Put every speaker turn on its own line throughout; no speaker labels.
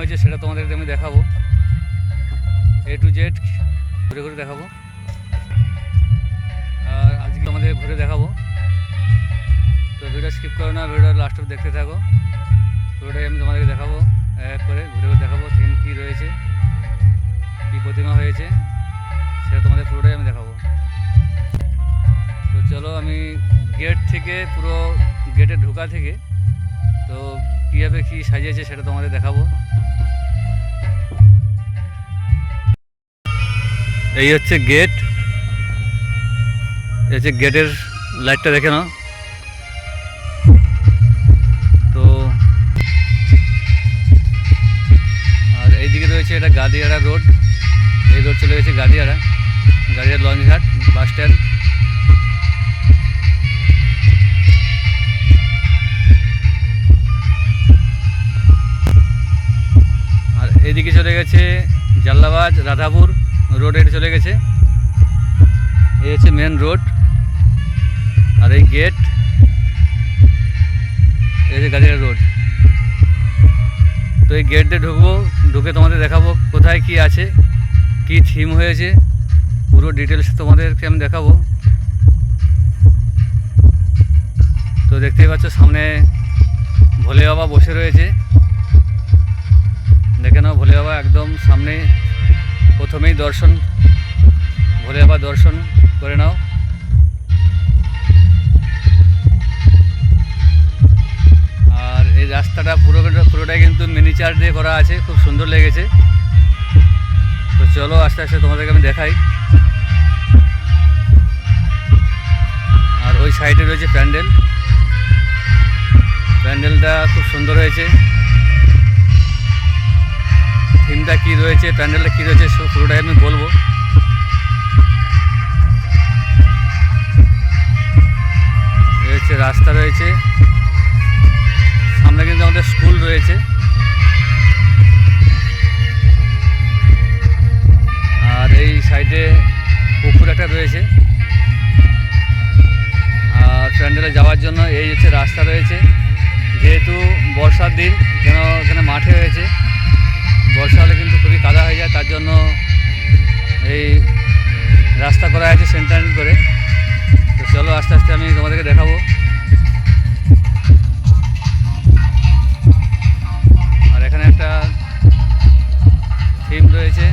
তোমাদেরকে আমি দেখাবো। এ টু জেড ঘুরে ঘুরে দেখাবো। আর আজকে আমাদের ঘুরে দেখাবো। তো ভিডিও স্কিপ করো না ভিডিও লাস্ট অব দেখতে থাকো। পুরোটাই আমি তোমাদেরকে দেখাবো। এক করে ঘুরে ঘুরে দেখাবো থিম কী রয়েছে, কী প্রতিমা হয়েছে, সেটা তোমাদের পুরোটাই আমি দেখাবো। তো চলো আমি গেট থেকে পুরো গেটে ঢোকা থেকে তো কীভাবে কী সাজিয়েছে সেটা তোমাদের দেখাবো। এই হচ্ছে গেট। এই হচ্ছে গেটের লাইটটা দেখে নাও। তো আর এইদিকে রয়েছে এটা গাদিয়াড়া রোড। এই রোড চলে গেছে গাদিয়াড়া গাদিয়ার লঞ্চঘাট, বাস স্ট্যান্ড। গেছে জাল্লাবাজ, রাধাপুর রোড চলে গেছে। এই হচ্ছে মেন রোড আর এই গেট এই যে গাড়ির রোড তো এই গেট দিয়ে ঢুকবো, ঢুকে তোমাদের দেখাবো কোথায় কি আছে, কি থিম হয়েছে। পুরো ডিটেলস তোমাদেরকে আমি দেখাবো। তো দেখতেই পাচ্ছ সামনে ভোলে বাবা বসে রয়েছে। দেখে নাও, ভোলে বাবা একদম সামনে প্রথমেই দর্শন। ভোলে বাবা দর্শন করে নাও। আর এই রাস্তাটা পুরো পুরোটাই কিন্তু মিনিচার দিয়ে করা আছে, খুব সুন্দর লেগেছে। তো চলো, আস্তে আস্তে তোমাদেরকে আমি দেখাই। আর ওই সাইডে রয়েছে প্যান্ডেল। প্যান্ডেলটা খুব সুন্দর হয়েছে। থিমটা কী রয়েছে প্যান্ডেলটা কী রয়েছে সব পুরোটাই আমি বলব। হচ্ছে রাস্তা রয়েছে। সামনে কিন্তু আমাদের স্কুল রয়েছে। আর এই সাইডে পুকুর একটা রয়েছে। আর প্যান্ডেলে যাওয়ার জন্য এই হচ্ছে রাস্তা রয়েছে। যেহেতু বর্ষার দিন, যেন এখানে মাঠে হয়েছে বর্ষা হলে কিন্তু খুবই কাদা হয়ে যায়, তার জন্য এই রাস্তা করা আছে সেন্টারিং করে। তো চলো আস্তে আস্তে আমি তোমাদেরকে দেখাবো। আর এখানে একটা থিম রয়েছে।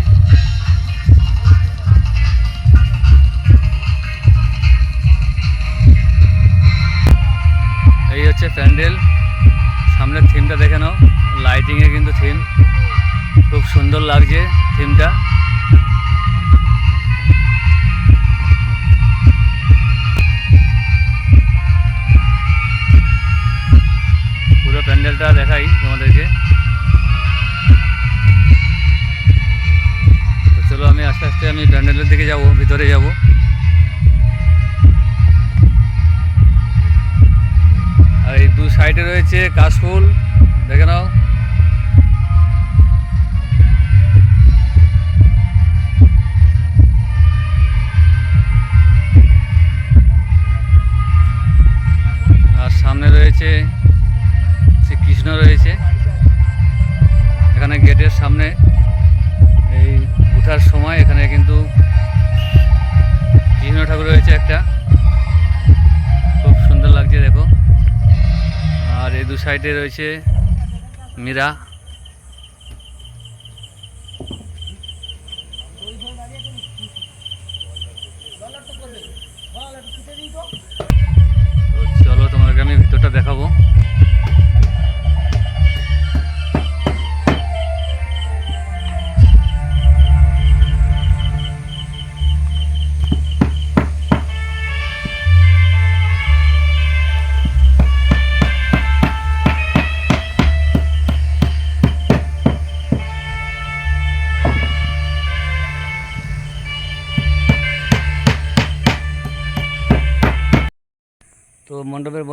এই হচ্ছে প্যান্ডেল। সামনের থিমটা দেখে নাও। লাইটিংয়ে কিন্তু থিম। খুব সুন্দর লাগছে থিমটা। পুরো প্যান্ডেলটা দেখাই তোমাদেরকে। চলো আমি আস্তে আস্তে আমি প্যান্ডেলের দিকে যাব, ভিতরে যাব। আর এই দু সাইডে রয়েছে কাশফুল দেখে নাও। সাইডে রয়েছে মীরা। চলো তোমাদেরকে আমি ভিতরটা দেখাবো।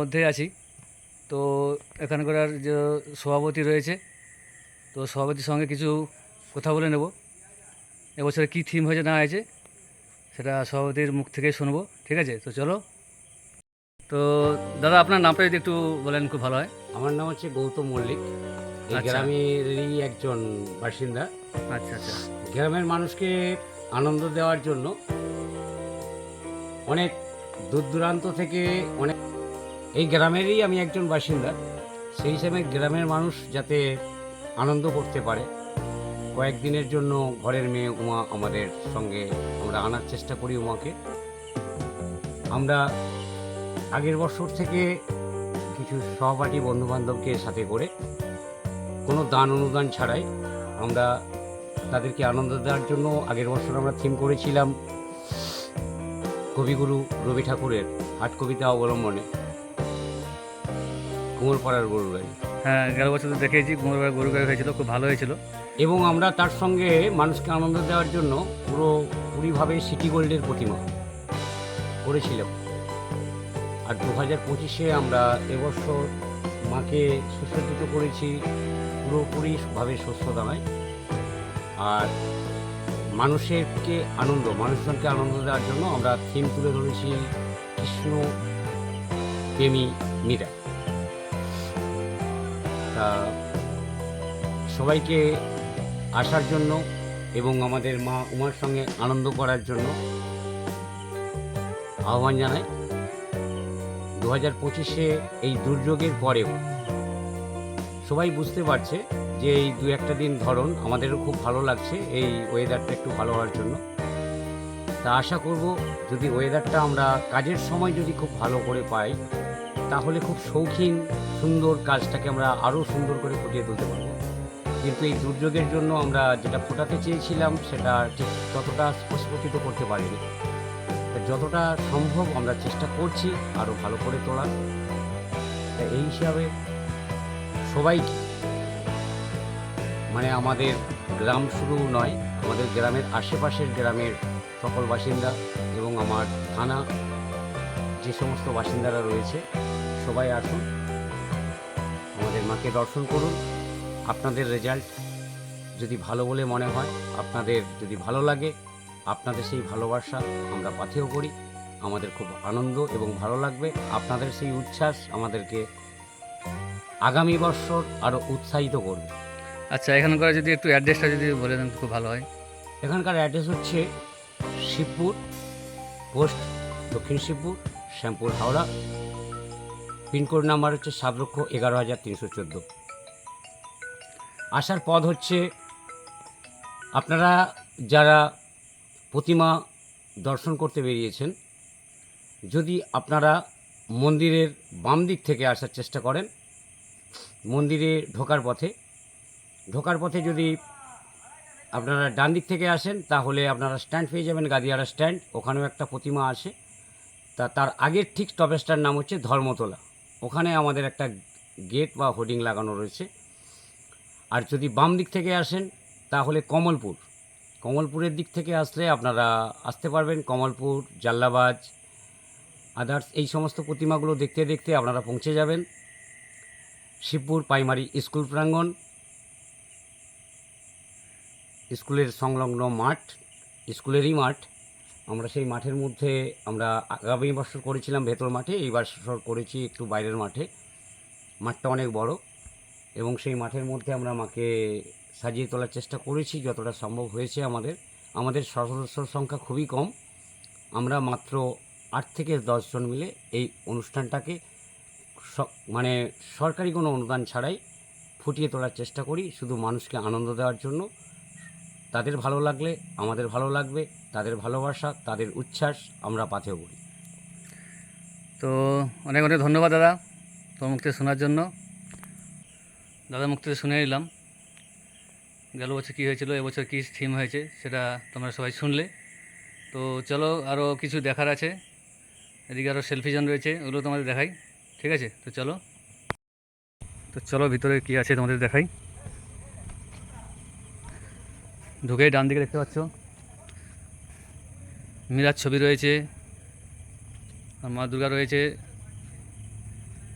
মধ্যেই আছি। তো এখানকার যে সভাপতি রয়েছে তো সভাপতির সঙ্গে কিছু কথা বলে নেব। এবছরে কী থিম হয়েছে না হয়েছে সেটা সভাপতির মুখ থেকেই শুনব ঠিক আছে? তো চলো। তো দাদা আপনার নামটা যদি একটু বলেন খুব ভালো হয়।
আমার নাম হচ্ছে গৌতম মল্লিক। এই
আচ্ছা।
গ্রামেরই একজন বাসিন্দা।
আচ্ছা আচ্ছা।
গ্রামের মানুষকে আনন্দ দেওয়ার জন্য অনেক দূর দূরান্ত থেকে অনেক এই গ্রামেরই আমি একজন বাসিন্দা। সেই হিসাবে গ্রামের মানুষ যাতে আনন্দ করতে পারে, কয়েকদিনের জন্য ঘরের মেয়ে উমা আমাদের সঙ্গে আমরা আনার চেষ্টা করি উমাকে। আমরা আগের বছর থেকে কিছু সহপাঠী বন্ধুবান্ধবকে সাথে করে কোনো দান অনুদান ছাড়াই আমরা তাদেরকে আনন্দ দেওয়ার জন্য আগের বছর আমরা থিম করেছিলাম কবিগুরু রবি ঠাকুরের হাট কবিতা অবলম্বনে। কুমোরপাড়ার গরুর গাড়ি
হ্যাঁ গেল বছর তো দেখেছি কুমোরবার গরু গাড়ি হয়েছিল খুব ভালো হয়েছিল।
এবং আমরা তার সঙ্গে মানুষকে আনন্দ দেওয়ার জন্য পুরো পুরিভাবে সিটি গোল্ডের প্রতিমা করেছিলাম। আর দু হাজার পঁচিশে আমরা এবছর মাকে সুসজ্জিত করেছি পুরোপুরিভাবে শস্য দানায়। আর মানুষেরকে আনন্দ মানুষজনকে আনন্দ দেওয়ার জন্য আমরা থিম তুলে ধরেছি কৃষ্ণ প্রেমী মীরা। তা সবাইকে আসার জন্য এবং আমাদের মা উমার সঙ্গে আনন্দ করার জন্য আহ্বান জানাই। দু হাজার পঁচিশে এই দুর্যোগের পরেও সবাই বুঝতে পারছে যে এই দু একটা দিন ধরন আমাদেরও খুব ভালো লাগছে এই ওয়েদারটা একটু ভালো হওয়ার জন্য। তা আশা করব যদি ওয়েদারটা আমরা কাজের সময় যদি খুব ভালো করে পাই, তাহলে খুব শৌখিন সুন্দর কাজটাকে আমরা আরও সুন্দর করে ফুটিয়ে তুলতে পারব। কিন্তু এই দুর্যোগের জন্য আমরা যেটা ফোটাতে চেয়েছিলাম, সেটা ঠিক ততটা স্পষ্টীকৃত করতে পারিনি। যতটা সম্ভব আমরা চেষ্টা করছি আরও ভালো করে তোলার। এই হিসাবে সবাই মানে আমাদের গ্রাম শুধু নয়, আমাদের গ্রামের আশেপাশের গ্রামের সকল বাসিন্দা এবং আমার থানা যে সমস্ত বাসিন্দারা রয়েছে, সবাই আসুন। মাকে দর্শন করুন। আপনাদের রেজাল্ট যদি ভালো বলে মনে হয় আপনাদের যদি ভালো লাগে আপনাদের সেই ভালোবাসা আমরা পাথেয় করি। আমাদের খুব আনন্দ এবং ভালো লাগবে। আপনাদের সেই উচ্ছ্বাস আমাদেরকে আগামী বছর আরও উৎসাহিত করবে।
আচ্ছা এখানকার যদি একটু অ্যাড্রেসটা যদি বলে দেন খুব ভালো হয়।
এখানকার অ্যাড্রেস হচ্ছে শিবপুর পোস্ট দক্ষিণ Shibpur Shyampur Howrah. Pin code number হচ্ছে সাত লক্ষ এগারো হাজার তিনশো চোদ্দ। আসার পথ হচ্ছে আপনারা যারা প্রতিমা দর্শন করতে বেরিয়েছেন, যদি আপনারা মন্দিরের বাম দিক থেকে আসার চেষ্টা করেন, মন্দিরে ঢোকার পথে ঢোকার পথে যদি আপনারা ডান দিক থেকে আসেন, তাহলে আপনারা স্ট্যান্ড পেয়ে যাবেন গাদিয়ারা স্ট্যান্ড, ওখানেও একটা প্রতিমা আছে তা তার আগের ঠিক স্টপেজটার নাম হচ্ছে ধর্মতলা। ওখানে আমাদের একটা গেট বা হোর্ডিং লাগানো রয়েছে। আর যদি বাম দিক থেকে আসেন, তাহলে কমলপুর। কমলপুরের দিক থেকে আসলে আপনারা আসতে পারবেন, কমলপুর, জাল্লাবাজ, আদার্স, এই সমস্ত প্রতিমাগুলো দেখতে দেখতে আপনারা পৌঁছে যাবেন। শিবপুর প্রাইমারি স্কুল প্রাঙ্গণ, স্কুলের সংলগ্ন মাঠ, স্কুলেরই মাঠ। আমরা সেই মাঠের মধ্যে আমরা আগামী বছর করেছিলাম ভেতর মাঠে এই বছর করেছি একটু বাইরের মাঠে। মাঠটা অনেক বড় এবং সেই মাঠের মধ্যে আমরা মাকে সাজিয়ে তোলার চেষ্টা করেছি, যতটা সম্ভব হয়েছে আমাদের। আমাদের সদস্যর সংখ্যা খুবই কম। আমরা মাত্র আট থেকে দশজন মিলে এই অনুষ্ঠানটাকে মানে সরকারি কোনো অনুদান ছাড়াই ফুটিয়ে তোলার চেষ্টা করি, শুধু মানুষকে আনন্দ দেওয়ার জন্য। তাদের ভালো লাগলে আমাদের ভালো লাগবে, তাদের ভালোবাসা, তাদের উচ্ছ্বাস আমরা পাথেও করি।
তো অনেক অনেক ধন্যবাদ দাদা মুখ থেকে শোনার জন্য। দাদা থেকে শুনে নিলাম। গেল বছর কী হয়েছিল, এবছর কী থিম হয়েছে সেটা তোমরা সবাই শুনলে। তো চলো আরও কিছু দেখার আছে। এদিকে আরও সেলফি জোন রয়েছে, ওগুলো তোমাদের দেখাই। ঠিক আছে? তো চলো। তো চলো ভিতরে কী আছে তোমাদের দেখাই। ঢুকেই ডান দিকে দেখতে পাচ্ছ। মীরার ছবি রয়েছে, আর মা দুর্গা রয়েছে,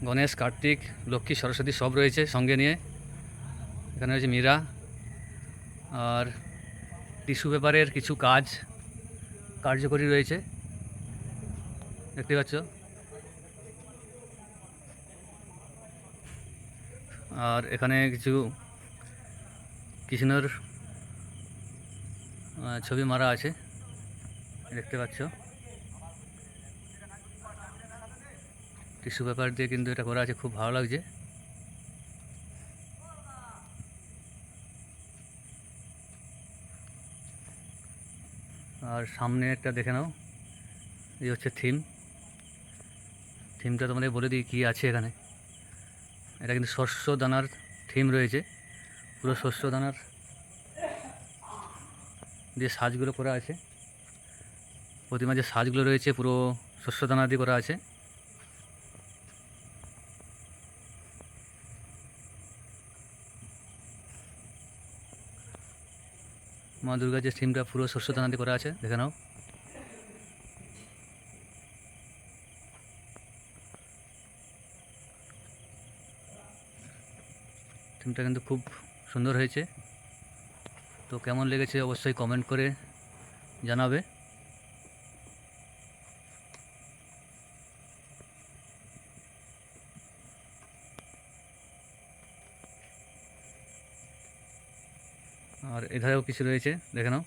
গণেশ, কার্তিক, লক্ষ্মী, সরস্বতী সব রয়েছে সঙ্গে নিয়ে। এখানে রয়েছে মীরা। আর টিস্যু পেপারের কিছু কাজ কার্যকরী রয়েছে। দেখতে পাচ্ছ। আর এখানে কিছু কৃষ্ণর ছবি মারা আছে। দেখতে পাচ্ছ। টিস্যু পেপার দিয়ে কিন্তু এটা করা আছে, খুব ভালো লাগছে। আর সামনে একটা দেখে নাও, এই হচ্ছে থিম। থিমটা তোমাদের বলে দিই কী আছে এখানে। এটা কিন্তু শস্য দানার থিম রয়েছে, পুরো শস্য দানার দিয়ে সাজগুলো করা আছে। প্রতিমা যে সাজগুলো রয়েছে, পুরো শস্য দানা দিয়ে করা আছে। মা দুর্গার যে থিমটা, পুরো শস্য দানা দিয়ে করা আছে, দেখে নাও। কিন্তু খুব সুন্দর হয়েছে। তো কেমন লেগেছে অবশ্যই কমেন্ট করে জানাবে। আর এধারেও কিছু রয়েছে, দেখে নাও।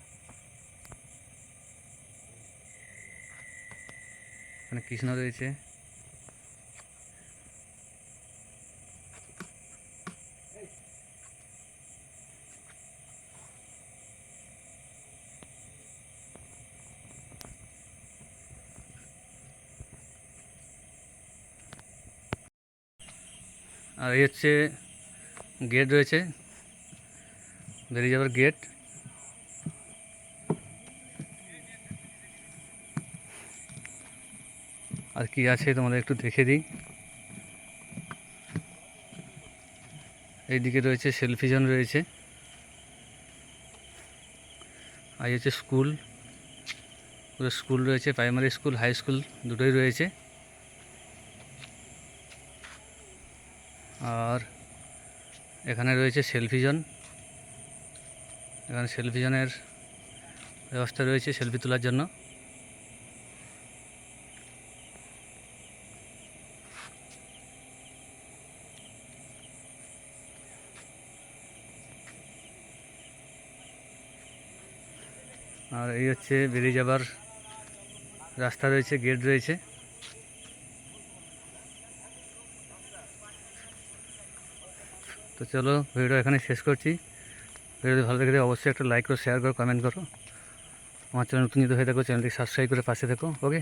এখানে কৃষ্ণ রয়েছে। আর এই হচ্ছে গেট রয়েছে। বেরিয়ে যাওয়ার গেট আর কি আছে তোমাদের একটু দেখে দিই। এইদিকে রয়েছে সেলফি জোন রয়েছে। আর হচ্ছে স্কুল পুরো স্কুল রয়েছে প্রাইমারি স্কুল হাই স্কুল দুটোই রয়েছে আর এখানে রয়েছে সেলফি জোন এখানে সেলফি জোনের ব্যবস্থা রয়েছে সেলফি তোলার জন্য। আর এই হচ্ছে বেরিয়ে যাবার রাস্তা রয়েছে গেট রয়েছে। তো চলো ভিডিও এখানে শেষ করছি। ভিডিও যদি ভালো লেগে অবশ্যই একটা লাইক করো শেয়ার করো কমেন্ট করো। আমার চ্যানেল নতুন যদি হয়ে থাকো চ্যানেলটি সাবস্ক্রাইব করে পাশে থাকো ওকে